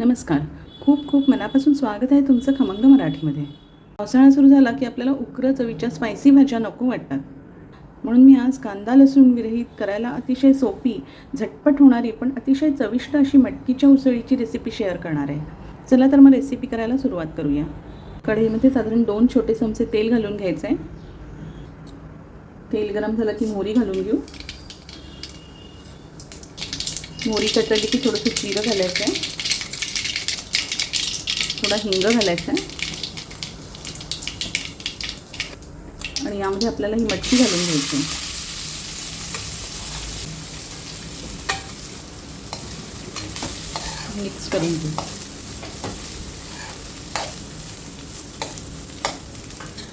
नमस्कार. खूप खूप मनापासून स्वागत आहे तुमचं खमंग मराठीमध्ये. पावसाळा सुरू झाला की आपल्याला उग्र चवीच्या स्पायसी भाज्या नको वाटतात. म्हणून मी आज कांदा लसूण विरहित करायला अतिशय सोपी झटपट होणारी पण अतिशय चविष्ट अशी मटकीच्या उसळीची रेसिपी शेअर करणार आहे. चला तर मग रेसिपी करायला सुरुवात करूया. कढईमध्ये साधारण दोन छोटे चमचे तेल घालून घ्यायचं आहे तेल गरम झालं की मोहरी घालून घेऊ. मोहरी कटली की थोडंसं जिरं घालायचं आहे थोडा हिंग घालायचा आहे. आणि यामध्ये आपल्याला ही मच्छी घालून घ्यायची मिक्स करून घेऊ.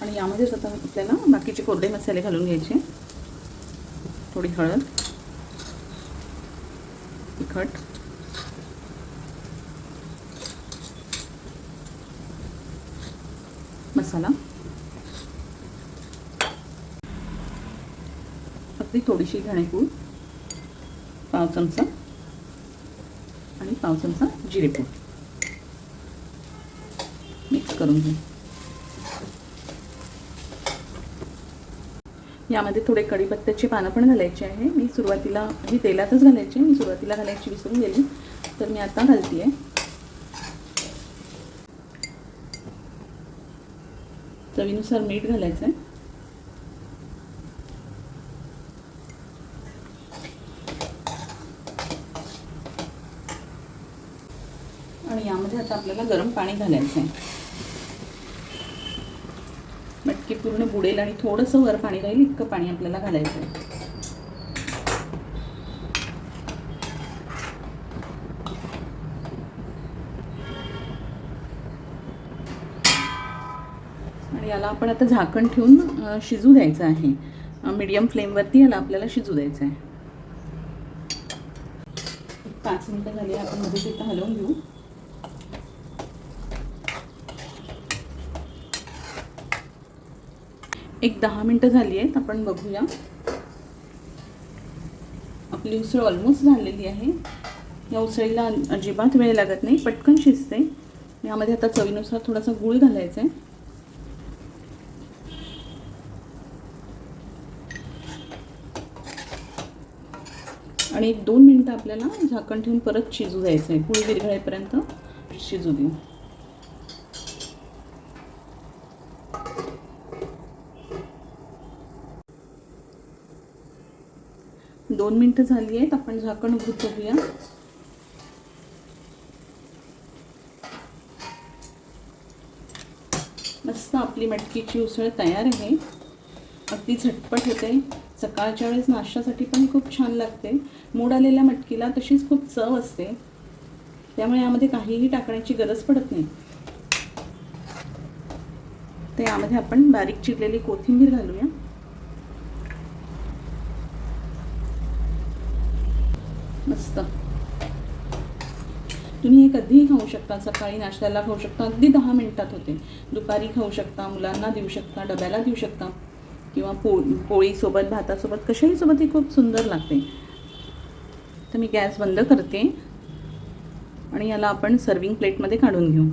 आणि यामध्येच आता आपल्याला बाकीचे कोरडे मसाले घालून घ्यायचे थोडी हळद तिखट मसाला. अगदी थोडीशी धणेपूड पाव चमचा आणि पाव चमचा जिरेपूड. मिक्स करून घेऊ. यामध्ये थोडे कढीपत्त्याची पानं पण घालायची आहे. मी सुरुवातीला ही तेलातच घालायची मी सुरुवातीला घालायची विसरून गेली. तर मी आता घालते आहे चवीनुसार मीठ घालायचं आहे आणि यामध्ये आता आपल्याला गरम पाणी घालायचं आहे मटकी पूर्ण बुडेल आणि थोडंसं वर पाणी राहील इतकं पाणी आपल्याला घालायचं आहे याला आपण आता झाकण ठेवून शिजू द्यायचं आहे. मीडियम फ्लेमवरती याला आपल्याला शिजू द्यायचं आहे. पाच मिनटं झाली आपण मध्ये तिथं हलवून घेऊ. एक दहा मिनटं झाली आहेत आपण बघूया. आपली उसळ ऑलमोस्ट झालेली आहे. या उसळीला अजिबात वेळ लागत नाही पटकन शिजते. यामध्ये आता चवीनुसार थोडासा गूळ घालायचा आहे. आणि एक दोन मिनटं आपल्याला झाकण ठेवून परत शिजू द्यायचं आहे. गुळ विरघळेपर्यंत शिजू देऊ. दोन मिनटं झाली आहेत. आपण झाकण उघडून बघूया मस्त आपली मटकीची उसळ तयार आहे. अगदी झटपट होते. सकाळच्या वेळेस नाश्त्यासाठी पण खूप छान लागते. मूड आलेल्या मटकीला तशीच खूप चव असते. त्यामुळे यामध्ये काहीही टाकण्याची गरज पडत नाही. तर यामध्ये आपण बारीक चिरलेली कोथिंबीर घालूया. मस्त. तुम्ही हे कधीही खाऊ शकता. सकाळी नाश्त्याला खाऊ शकता. अगदी दहा मिनिटात होते. दुपारी खाऊ शकता मुलांना देऊ शकता डब्याला देऊ शकता. किंवा पो पोळीसोबत भातासोबत कशाही सोबत ही खूप सुंदर लागते. तर मी गॅस बंद करते. आणि याला आपण सर्विंग प्लेटमध्ये काढून घेऊ.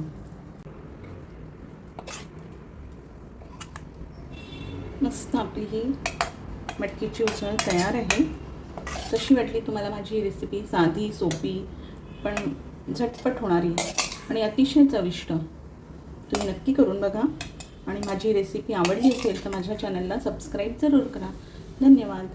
मस्त आपली ही मटकीची उसळ तयार आहे. तशी वाटली तुम्हाला माझी रेसिपी साधी सोपी पण झटपट होणारी. आणि अतिशय चविष्ट. तुम्ही नक्की करून बघा. आणि माझी रेसिपी आवडली असेल तर माझ्या चॅनलला सबस्क्राईब जरूर करा. धन्यवाद.